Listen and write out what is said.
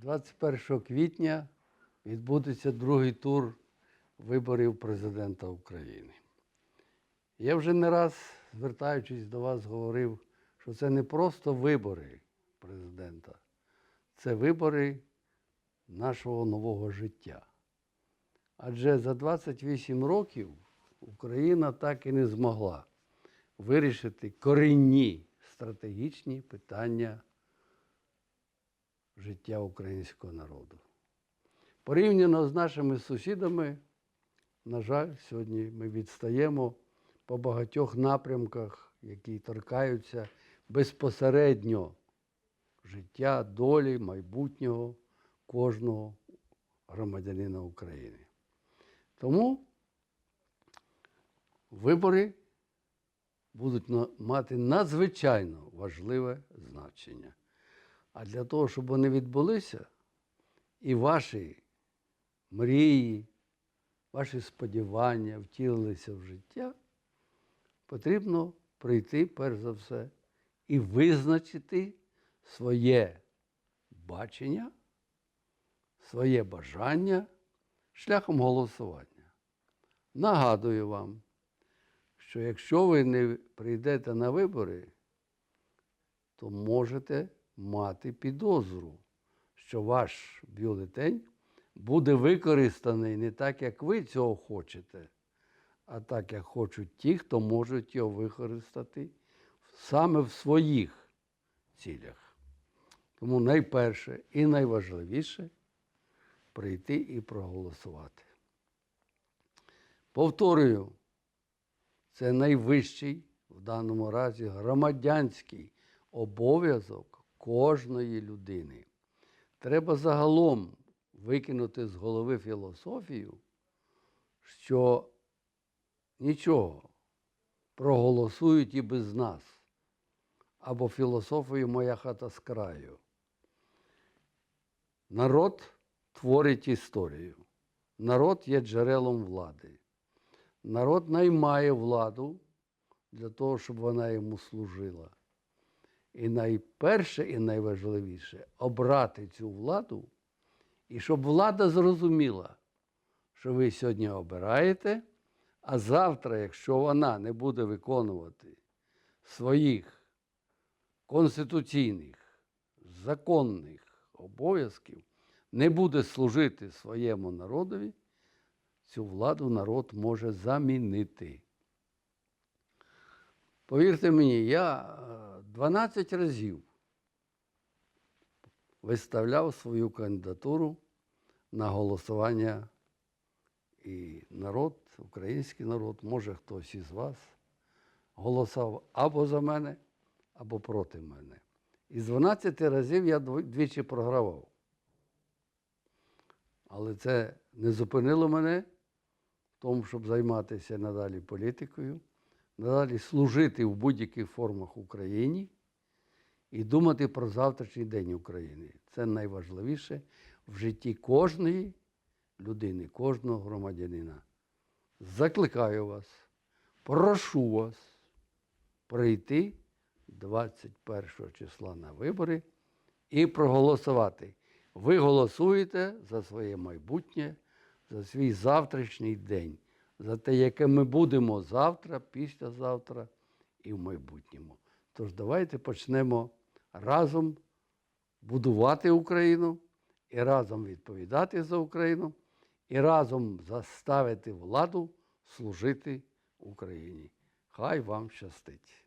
21 квітня відбудеться другий тур виборів президента України. Я вже не раз, звертаючись до вас, говорив, що це не просто вибори президента, це вибори нашого нового життя. Адже за 28 років Україна так і не змогла вирішити корінні стратегічні питання життя українського народу. Порівняно з нашими сусідами, на жаль, сьогодні ми відстаємо по багатьох напрямках, які торкаються безпосередньо життя, долі, майбутнього кожного громадянина України. Тому вибори будуть мати надзвичайно важливе значення. А для того, щоб вони відбулися, і ваші мрії, ваші сподівання втілилися в життя, потрібно прийти, перш за все, і визначити своє бачення, своє бажання шляхом голосування. Нагадую вам, що якщо ви не прийдете на вибори, то можете мати підозру, що ваш бюлетень буде використаний не так, як ви цього хочете, а так, як хочуть ті, хто можуть його використати саме в своїх цілях. Тому найперше і найважливіше прийти і проголосувати. Повторюю, це найвищий в даному разі громадянський обов'язок кожної людини. Треба загалом викинути з голови філософію, що нічого проголосують і без нас. Або філософію моя хата з краю. Народ творить історію. Народ є джерелом влади. Народ наймає владу для того, щоб вона йому служила. І найперше і найважливіше обрати цю владу, і щоб влада зрозуміла, що ви сьогодні обираєте, а завтра, якщо вона не буде виконувати своїх конституційних, законних обов'язків, не буде служити своєму народові, цю владу народ може замінити. Повірте мені, я е, 12 разів виставляв свою кандидатуру на голосування. І народ, український народ, може хтось із вас, голосував або за мене, або проти мене. Із 12 разів я двічі програвав. Але це не зупинило мене в тому, щоб займатися надалі політикою, надалі служити в будь-яких формах Україні і думати про завтрашній день України. Це найважливіше в житті кожної людини, кожного громадянина. Закликаю вас, прошу вас прийти 21 числа на вибори і проголосувати. Ви голосуєте за своє майбутнє, за свій завтрашній день, за те, яке ми будемо завтра, післязавтра і в майбутньому. Тож давайте почнемо разом будувати Україну і разом відповідати за Україну, і разом заставити владу служити Україні. Хай вам щастить!